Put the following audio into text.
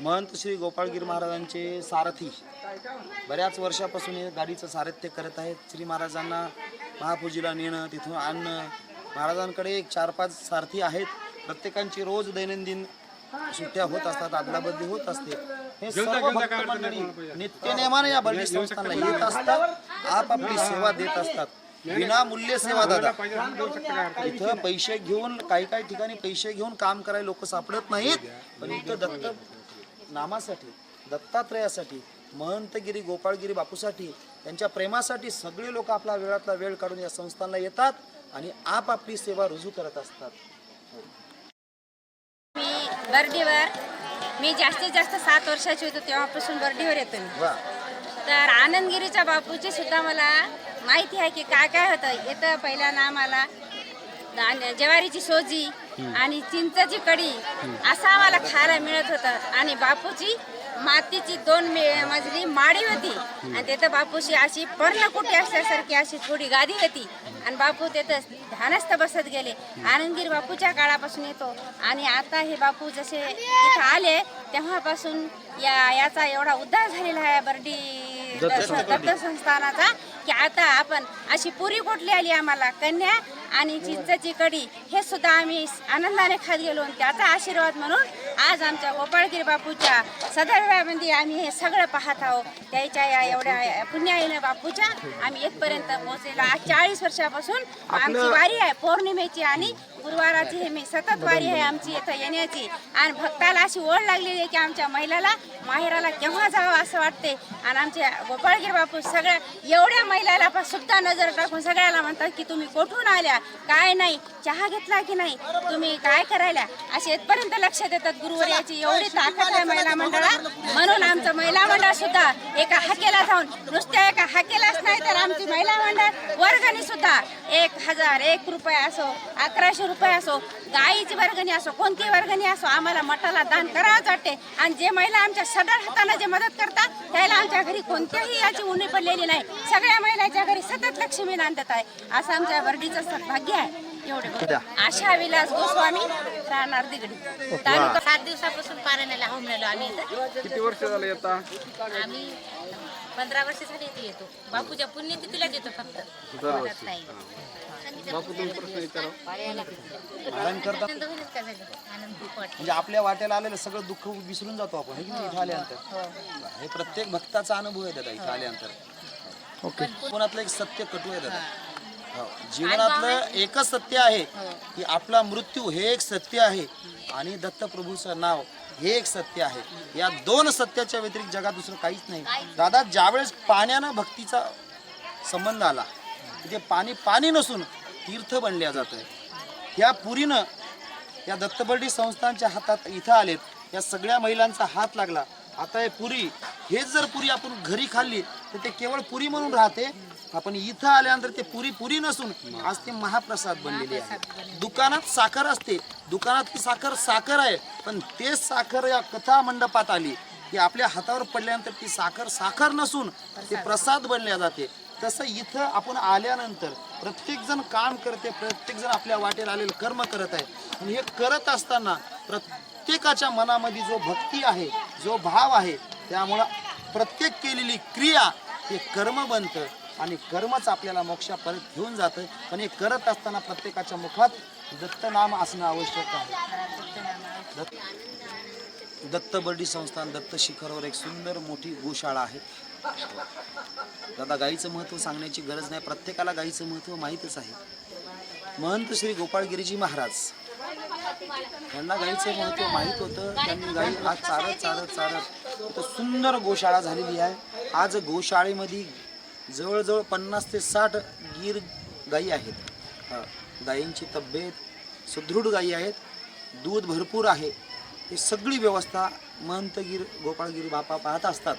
महंत श्री गोपाळगिरी महाराजांचे सारथी. बऱ्याच वर्षापासून हे गाडीचं सारथ्य करत आहेत. श्री महाराजांना महापूजीला नेणं तिथून आणणं. महाराजांकडे एक चार पाच सारथी आहेत. प्रत्येकांची रोज दैनंदिन सुट्ट्या होत असतात अदलाबदली होत असते. हे सर्व भक्त मंडळी नित्यनेमाने या बर्डी संस्थांना येत असतात आपापली सेवा देत असतात. विनामूल्य सेवा दादा. इथं पैसे घेऊन काही काही ठिकाणी पैसे घेऊन काम करायला लोक सापडत नाहीत पण इथं दत्त नामासाठी दत्तात्रयासाठी महंतगिरी गोपाळगिरी बापूसाठी त्यांच्या प्रेमासाठी सगळे लोक आपला वेळातला वेळ काढून या संस्थांना येतात आणि आपापली सेवा रुजू करत असतात. मी बर्डीवर मी जास्तीत जास्त सात वर्षाची होतो तेव्हापासून बर्डीवर येतो मी. तर आनंदगिरीच्या बापूची सुद्धा मला माहिती आहे की काय काय होतं. येतं पहिल्या नामाला ज्वारीची सोजी आणि चिंचाची कडी असं आम्हाला खायला मिळत होतं. आणि बापूची मातीची दोन मे- मजली माडी होती. आणि तिथं बापूची अशी पर्णकुटी असल्यासारखी अशी थोडी गादी होती. आणि बापू तिथं ध्यानस्थ बसत गेले. आनंदगिरी बापूच्या काळापासून येतो. आणि आता हे बापू जसे इथं आले तेव्हापासून या याचा एवढा उद्धार झालेला आहे बर्डी दत्त संस्थानाचा. की आता आपण अशी पुरी कुठली आली आम्हाला कन्या आणि चिंचची कडी हे सुद्धा आम्ही आनंदाने खात गेलो त्याचा आशीर्वाद म्हणून आज आमच्या गोपाळगिरी बापूच्या सदर्भामध्ये आम्ही हे सगळं पाहत आहोत. त्याच्या या एवढ्या पुण्याईनं बापूच्या आम्ही इथपर्यंत पोहोचलेलो. आज चाळीस वर्षापासून आमची वारी आहे पौर्णिमेची आणि गुरुवाराची हे मी सतत वारी आहे आमची इथं येण्याची. आणि भक्ताला अशी ओढ लागलेली आहे की आमच्या महिलाला माहेराला केव्हा जावं असं वाटते? आणि आमचे गोपाळगीर बापू सगळ्या एवढ्या महिलाला पण सुद्धा नजर टाकून सगळ्याला म्हणतात की तुम्ही कोठून आल्या? काय नाही? चहा घेतला की नाही? तुम्ही काय करायला? असे इथपर्यंत लक्ष देतात गुरुवर याची. एवढी ताकद आहे महिला मंडळात. म्हणून आमचं महिला मंडळ सुद्धा एका हाकेला जाऊन नुसत्या एका हाकेलाच नाही तर आमची महिला मंडळ वर्गणी सुद्धा एक हजार एक रुपये असो अकराशे रुपये असो गाईची वर्गणी असो कोणती वर्गणी असो आम्हाला मठाला दान करावंच वाटते. आणि जे महिला आमच्या सदर हाताने जे मदत करतात त्याला आमच्या घरी कोणत्याही याची उणी पडलेली नाही. सगळ्या महिलाच्या घरी सतत लक्ष्मी नांदत आहे. असं आमच्या वर्डीचं सद्भाग्य आहे. एवढे. आशा विलास गोस्वामी राहणार दिगडी. तालुका सात दिवसापासून पारायणाला होऊन राहिलो आम्ही इथं. किती वर्ष झालं येता आम्ही पंधरा वर्ष झाली इथे येतो. बापूच्या पुण्यतिथीलाच येतो फक्त. नाही. बापू तुम्ही प्रश्न विचारा. नारायण करतात आनंद होईलच का झालं? आनंद खूप वाटतो म्हणजे आपल्या वाट्याला आलेलं सगळं दुःख विसरून जातो आपण. हे इथं आल्यानंतर. हे. प्रत्येक भक्ताचा अनुभव आहे दादा इथं आल्यानंतर. ओके कोणातलं एक सत्य कटू आहे दादा. हो. जीवनातलं एकच सत्य आहे की आपला मृत्यू हे एक सत्य आहे आणि दत्तप्रभूचं नाव हे एक सत्य आहे. या दोन सत्याच्या व्यतिरिक्त जगात दुसरं काहीच नाही. दादा ज्यावेळेस पाण्यानं भक्तीचा संबंध आला तिथे पाणी पाणी नसून तीर्थ बनल्या जातं या पुरीनं या दत्तबर्डी संस्थांच्या हातात इथं आलेत. या सगळ्या महिलांचा हात लागला. आता हे पुरी हेच जर पुरी आपण घरी खाल्ली तर ते केवळ पुरी म्हणून राहते आपण इथं आल्यानंतर ते पुरी पुरी नसून आज ते महाप्रसाद बनलेले आहे. दुकानात साखर असते. दुकानातली साखर साखर आहे. पण तेच साखर या कथा मंडपात आली. की आपल्या हातावर पडल्यानंतर ती साखर साखर नसून ते प्रसाद बनल्या जाते. तसं इथं आपण आल्यानंतर प्रत्येक जण काम करते. प्रत्येक जण आपल्या वाटेला आलेलं कर्म करत आहे. आणि हे करत असताना प्रत्येकाच्या मनामध्ये जो भक्ती आहे जो भाव आहे त्यामुळं प्रत्येक केलेली क्रिया हे कर्म बनतं. आणि कर्मच आपल्याला मोक्षापर्यंत घेऊन जातं पण हे करत असताना प्रत्येकाच्या मुखात दत्तनाम असणं आवश्यक आहे. दत्त दत्तबर्डी संस्थान दत्त शिखरवर एक सुंदर मोठी गोशाळा आहे. दादा गाईचं महत्त्व सांगण्याची गरज नाही. प्रत्येकाला गाईचं महत्त्व माहीतच आहे. महंत श्री गोपाळगिरीजी महाराज यांना गाईचं महत्त्व माहीत होतं. त्यांनी गाई आज चारत चारत चारत सुंदर गोशाळा झालेली आहे. आज गोशाळेमध्ये जवळजवळ पन्नास ते साठ गीर गाई आहेत. गाईंची गायींची तब्येत सुदृढ गायी आहेत. दूध भरपूर आहे. ही सगळी व्यवस्था महंतगीर गोपाळगिरी बापा पाहत असतात.